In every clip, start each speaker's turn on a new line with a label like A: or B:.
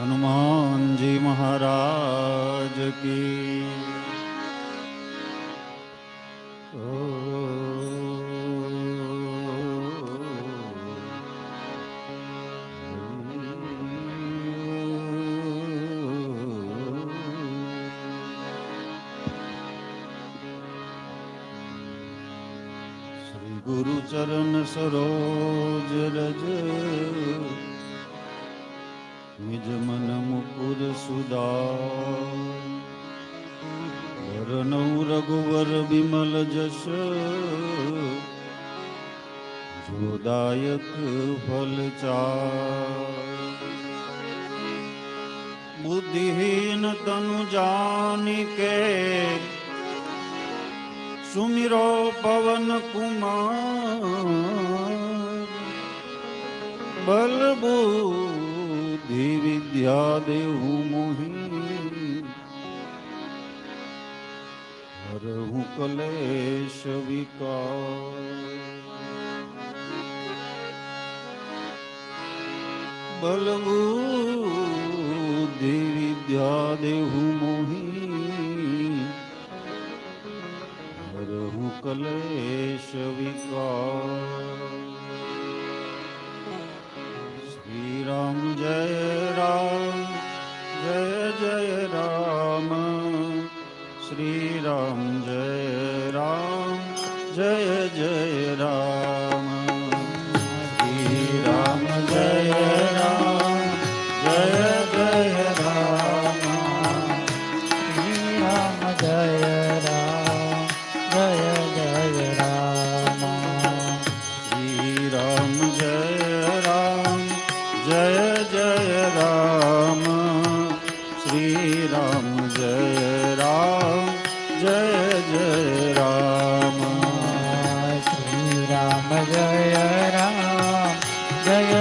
A: हनुमान जी महाराज की श्री गुरुचरण सरो બુદ્ધિહીન તનુ જાની કે સુમિરો પવન કુમાર. બલબુદ્ધિ વિદ્યા દેહુ મોહી હર હું કલેશ વિકાર. બલવું દેવી દ્યા દેહું મોહી. હરહું કલેશ વિકાર. જય રામ જય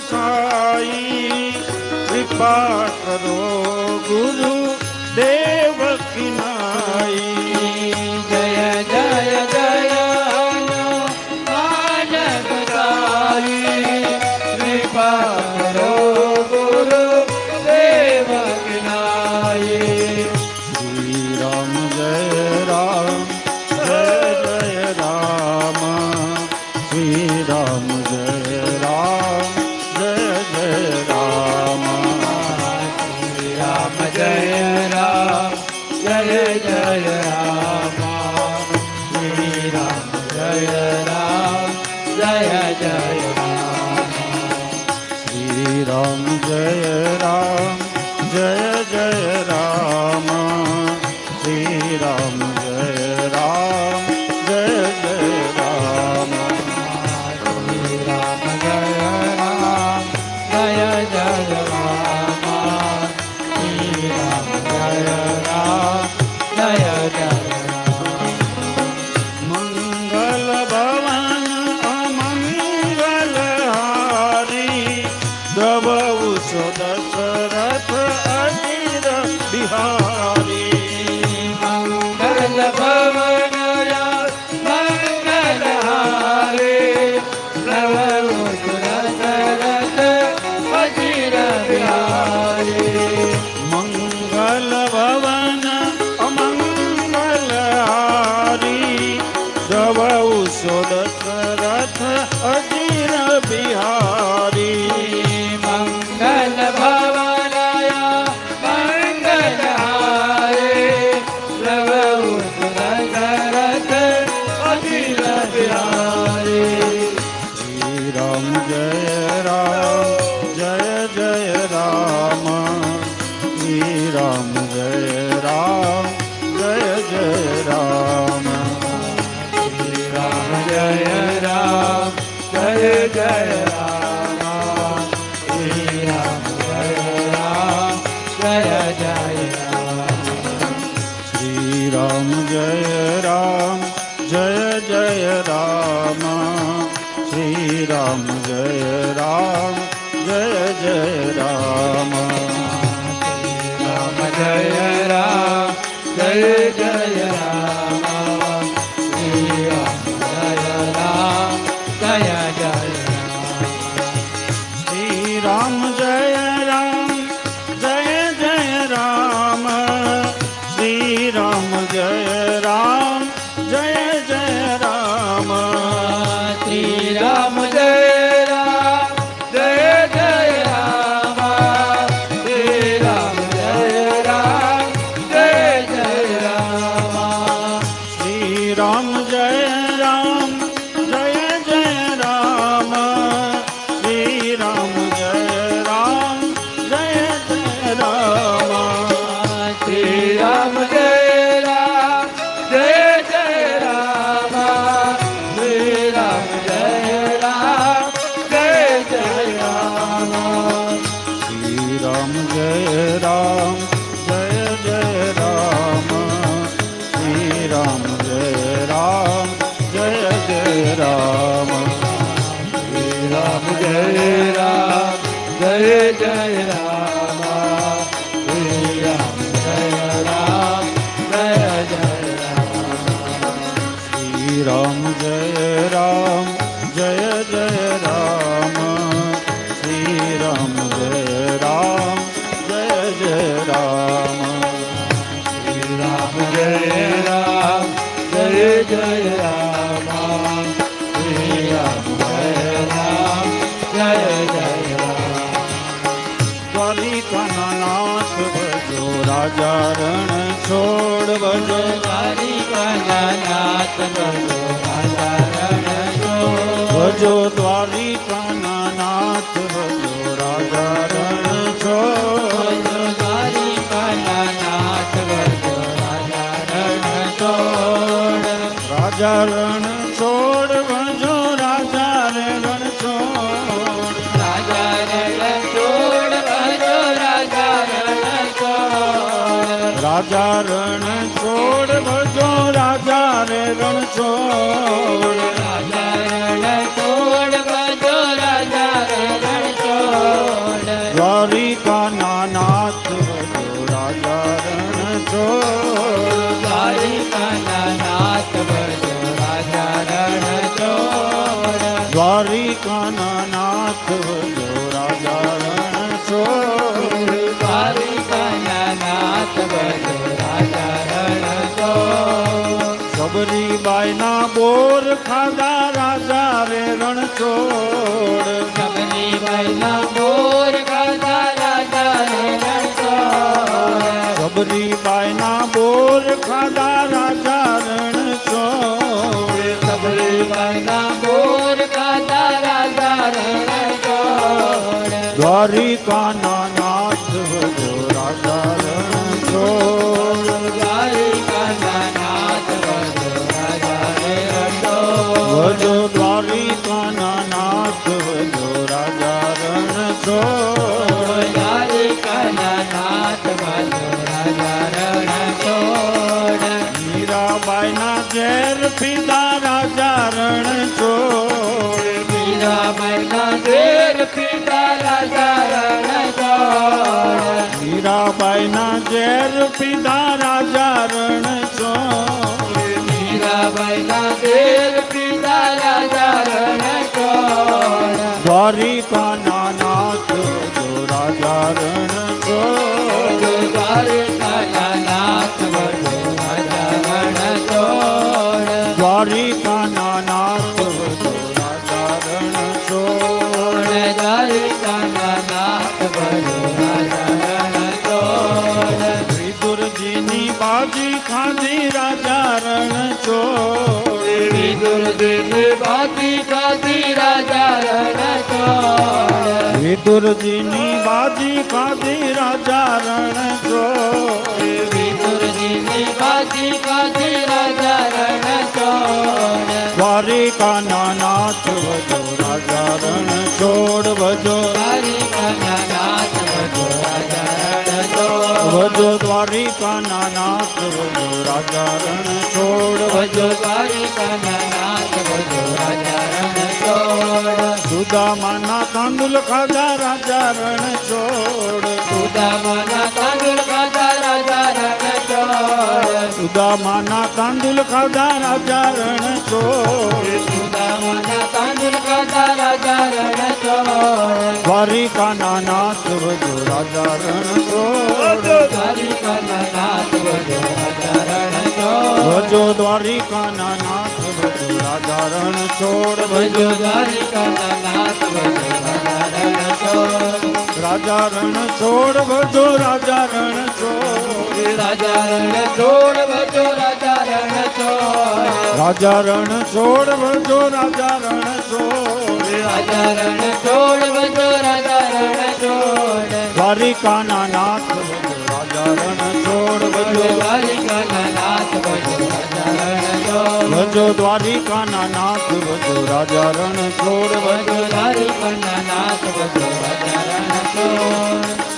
A: સાઈ કૃપા કરો ગુરુ. જય જય શ્રી રામ જય
B: राम
A: जय કાલિકાનાથ ભજો રાજા રણ છોડ ભજો
B: કાલિકાનાથ ભજો રાજા રણ
A: છોડ
B: ભજો
A: દ્વારિકા ખાધા રાજા રે રણ છોડ
B: સબરી ભાઈના બોર ખાધા રાજા રે રણ છોડ
A: સબરીબાઈ ના બોર ખાધા રાજા રણ છોડ
B: સબરી ભાઈના બોર ખાધા રાજા રણ છોડ
A: દ્વારિકા ના નાથ રાજા રણ
B: ભજો
A: દ્વારિકા ના નાથ, ભજો રાજા રણ છોડ
B: દ્વારિકાના નાથ ભજો રાજા રણ છોડ
A: મીરાબાઈ ના ઝેર પીધા રાજા રણ છોડ
B: મીરાબાઈના ઘેર પીતા રાજા રણ છોડ
A: મીરાબાઈ ના ઝેર પીધા છોડ દ્વારિકા વિદુરજીની બાજી કાધી રાજા રણ છોડ
B: વિદુરજીની બાકી ખાધી રાજા રણ છોડ
A: દ્વારિકા ના નાથ ભજો રાજા રણ છોડ
B: વજો રાજા રણ છોડ
A: ભજો દ્વારિકા ના નાથ રાજા રણ છોડ
B: વજો દ્વારિકાના છોડ
A: તાંડુલ ખાધા રાજા રણ છોડ
B: ઉદામાના તાંડુલ ખાધા રાજા રણ છોડ
A: ઉદામાના તાંડુલ ખાધા રાજા રણ છોડ
B: ઉદામાના તાંડુલ ખાધા રાજા રણ છોડ
A: દ્વારિકા ના નાથ ભજો રાજા રણ છોડ
B: દ્વારિકાના નાથ ભજો રાજા
A: ભજો દ્વારિકા ના નાથ ભજો રાધારણ છોડ
B: ભજો દ્વારિકાના નાથ ભજો રાજા રણ છોડ.
A: રાજા રણ છોડ ભજો રાજા રણ છોડ.
B: રાજા રણ છોડ ભજો રાજા રણ છોડ.
A: રાજા રણ છોડ ભજો રાજા રણ છોડ.
B: રાજા રણ છોડ ભજો રાજા રણ છોડ.
A: દ્વારિકા ના નાથ ભજો
B: ભજો દ્વારિકાના નાથ ભજો રાજા રણ છોડ.
A: ભજો
B: દ્વારિકાના નાથ ભજો રાજા રણ છોડ.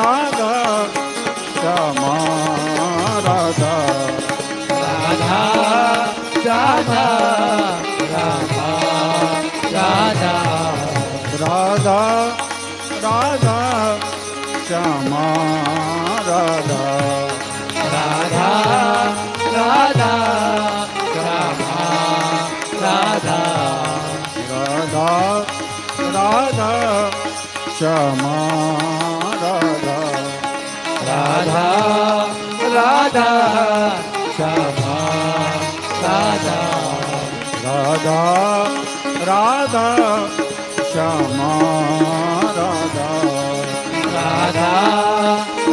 A: રાધા શ્યામા રાધા. રાધા રાધા
B: રાધા રાધા. રાધા
A: રાધા શ્યામા રાધા.
B: રાધા રાધા રાધા
A: રાધા.
B: રાધા
A: રાધા શ્યામ.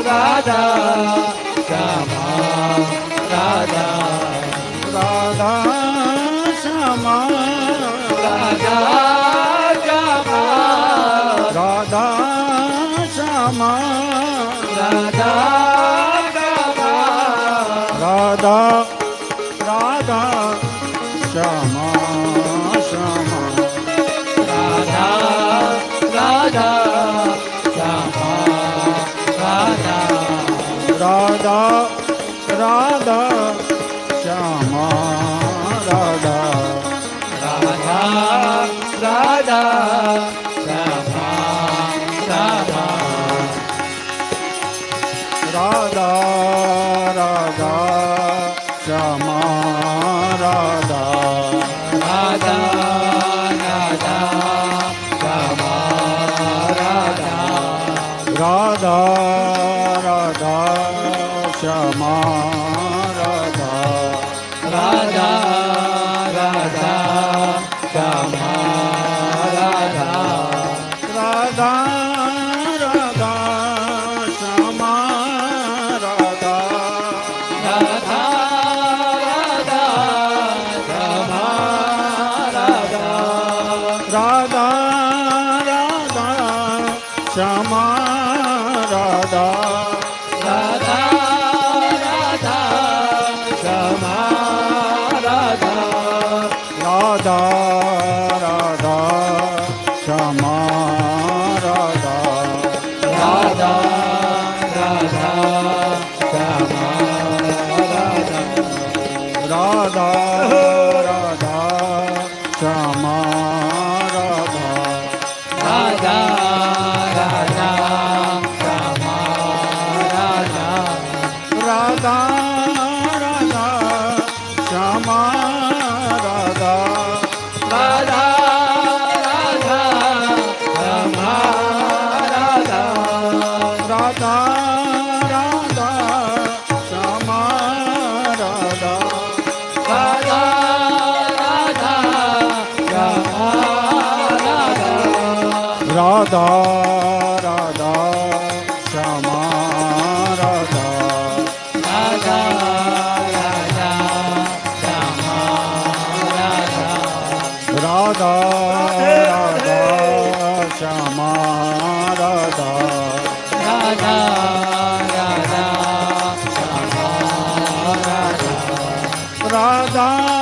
A: राधा श्यामा
B: राधा राधा श्यामा राधा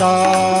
A: राधा